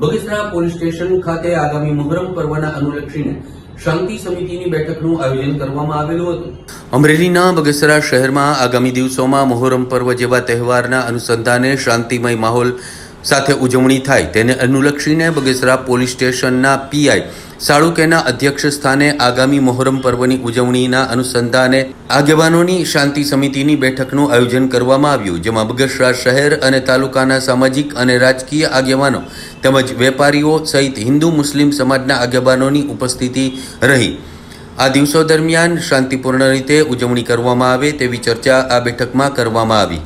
Bagasara police station ખાતે આગામી મહોરમ પર્વના અનુલક્ષીને અમરેલીના બગસરા શહેરમાં આગામી દિવસોમાં મહોરમ પર્વ જેવા તહેવારના અનુસંધાને શાંતિમય માહોલ સાથે ઉજવણી થાય તેને અનુલક્ષીને બગસરા પોલીસ સ્ટેશનના પીઆઈ સાળુકેના અધ્યક્ષ સ્થાને આગામી મોહરમ પર્વની ઉજવણીના અનુસંધાને આગેવાનોની શાંતિ સમિતિની બેઠકનું આયોજન કરવામાં આવ્યું, જેમાં બગસરા શહેર અને તાલુકાના સામાજિક અને રાજકીય આગેવાનો તેમજ વેપારીઓ સહિત હિન્દુ મુસ્લિમ સમાજના આગેવાનોની ઉપસ્થિતિ રહી. આ દિવસો દરમિયાન શાંતિપૂર્ણ રીતે ઉજવણી કરવામાં આવે તેવી ચર્ચા આ બેઠકમાં કરવામાં આવી.